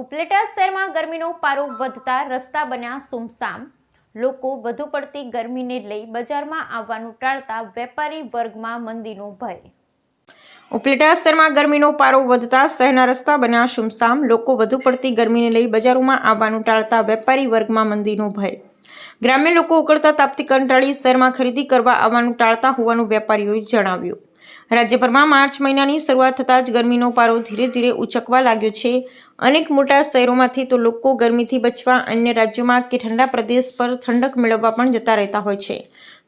ઉપલેટા શહેરમાં ગરમીનો પારો વધતા રસ્તા બન્યા સુમસામ. લોકો વધુ પડતી ગરમીને લઈ બજારમાં આવવાનું ટાળતા વેપારી વર્ગમાં મંદીનો ભય. ઉપલેટા શહેરમાં ગરમીનો પારો વધતા શહેરના રસ્તા બન્યા સુમસામ. લોકો વધુ પડતી ગરમીને લઈ બજારોમાં આવવાનું ટાળતા વેપારી વર્ગમાં મંદીનો ભય. ગ્રામ્ય લોકો ઉકળતા તાપથી કંટાળી શહેરમાં ખરીદી કરવા આવવાનું ટાળતા હોવાનું વેપારીઓએ જણાવ્યું. રાજ્યભરમાં માર્ચ મહિનાની શરૂઆત થતાં જ ગરમીનો પારો ધીરે ધીરે ઉચકવા લાગ્યો છે. અનેક મોટા શહેરોમાંથી તો લોકો ગરમીથી બચવા અન્ય રાજ્યોમાં કે ઠંડા પ્રદેશ પર ઠંડક મેળવવા પણ જતા રહેતા હોય છે.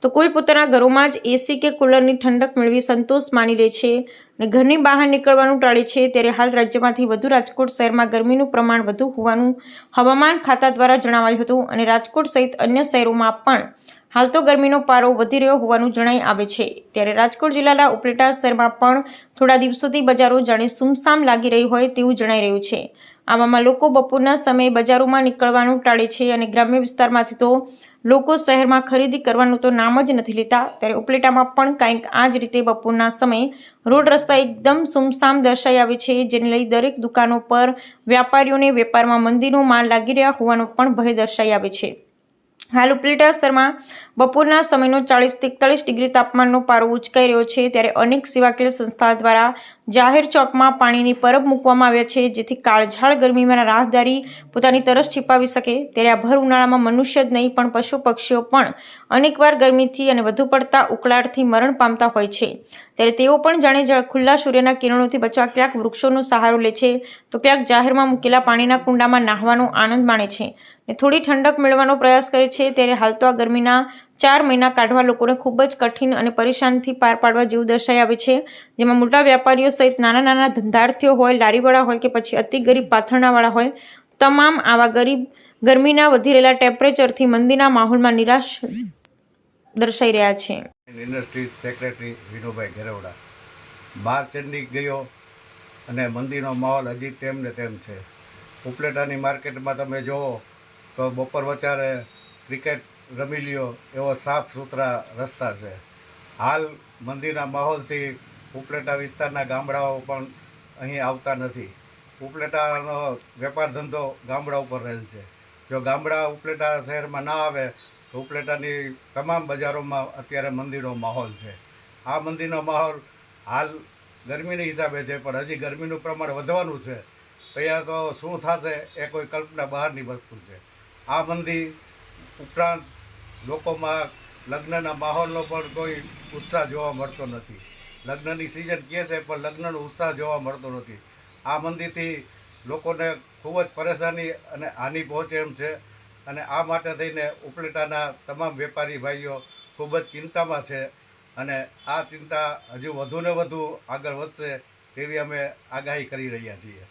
તો કોઈ પોતાના ઘરોમાં જ એસી કે કુલરની ઠંડક મેળવી સંતોષ માની લે છે અને ઘરની બહાર નીકળવાનું ટાળે છે ત્યારે હાલ રાજ્યમાંથી વધુ રાજકોટ શહેરમાં ગરમીનું પ્રમાણ વધુ હોવાનું હવામાન ખાતા દ્વારા જણાવાયું હતું અને રાજકોટ સહિત અન્ય શહેરોમાં પણ હાલ તો ગરમીનો પારો વધી રહ્યો હોવાનું જણાઈ આવે છે. ત્યારે રાજકોટ જિલ્લાના ઉપલેટા શહેરમાં પણ થોડા દિવસોથી બજારો જાણે સુમસામ લાગી રહી હોય તેવું જણાઈ રહ્યું છે. આવામાં લોકો બપોરના સમયે બજારોમાં નીકળવાનું ટાળે છે અને ગ્રામ્ય વિસ્તારમાંથી તો લોકો શહેરમાં ખરીદી કરવાનું તો નામ જ નથી લેતા. ત્યારે ઉપલેટામાં પણ કાંઈક આ જ રીતે બપોરના સમયે રોડ રસ્તા એકદમ સુમસામ દર્શાઈ આવે છે, જેને લઈ દરેક દુકાનો પર વ્યાપારીઓને વેપારમાં મંદીનો માલ લાગી રહ્યા હોવાનો પણ ભય દર્શાઈ આવે છે. હાલ ઉપલેટા શહેરમાં બપોરના સમયનો ચાળીસથી એકતાળીસ ડિગ્રી તાપમાનનો પારો ઉચકાઈ રહ્યો છે ત્યારે અનેક સેવાકીય સંસ્થા દ્વારા જાહેર ચોકમાં પાણીની પરબ મૂકવામાં આવ્યા છે, જેથી કાળઝાળ ગરમીમાં રાહદારી પોતાની તરસ છીપાવી શકે. ત્યારે આ ભર ઉનાળામાં મનુષ્ય જ નહીં, પણ પશુ પક્ષીઓ પણ અનેકવાર ગરમીથી અને વધુ પડતા ઉકળાટથી મરણ પામતા હોય છે. ત્યારે તેઓ પણ જાણે ખુલ્લા સૂર્યના કિરણોથી બચવા ક્યાંક વૃક્ષોનો સહારો લે છે, તો ક્યાંક જાહેરમાં મૂકેલા પાણીના કુંડામાં નાહવાનો આનંદ માણે છે. ને થોડી ઠંડક મેળવવાનો પ્રયાસ કરે છે, ત્યારે હાલ તો આ ગરમીના ચાર મહિના કાઢવા લોકોને ખૂબ જ કઠિન અને પરેશાનથી પાર પાડવા જેવું દર્શાઈ આવે છે. જેમાં મોટા વ્યાપારીઓ સહિત નાના નાના ધંધાર્થીઓ હોય, લારીવાળા હોય કે પછી અતિ ગરીબ પાથરણાવાળા હોય, તમામ આવા ગરીબ, ગરમીના વધી રહેલા ટેમ્પરેચરથી મંદીના માહોલમાં નિરાશ દર્શાઈ રહ્યા છે. Industry secretary Vinubhai Gherwada. બાર ચંડી ગયો અને મંદીનો માહોલ હજી તેમ ને તેમ છે. ઉપલેટાની માર્કેટમાં તમે જુઓ તો બપોર વચારે ક્રિકેટ રમી લ્યો, એવો સાફ સુથરા રસ્તા છે. હાલ મંદિરના માહોલથી ઉપલેટા વિસ્તારના ગામડાઓ પણ અહીં આવતા નથી. ઉપલેટાનો વેપાર ધંધો ગામડા ઉપર રહેલ છે. જો ગામડા ઉપલેટા શહેરમાં ના આવે, તો ઉપલેટાની તમામ બજારોમાં અત્યારે મંદિરનો માહોલ છે. આ મંદિરનો માહોલ હાલ ગરમીના હિસાબે છે, પણ હજી ગરમીનું પ્રમાણ વધવાનું છે. પહેલાં તો શું થશે એ કોઈ કલ્પના બહારની વસ્તુ છે. આ મંદિર ઉપરાંત લોકોમાં લગ્નના માહોલનો પણ કોઈ ઉત્સાહ જોવા મળતો નથી. લગ્નની સિઝન કહે છે, પણ લગ્નનો ઉત્સાહ જોવા મળતો નથી. આ મંદિરથી લોકોને ખૂબ જ પરેશાની અને હાનિ પહોંચે એમ છે. અને આ માટે થઈને ઉપલેટાના તમામ વેપારી ભાઈઓ ખૂબ જ ચિંતામાં છે. અને આ ચિંતા હજુ વધુને વધુ આગળ વધશે તેવી અમે આગાહી કરી રહ્યા છીએ.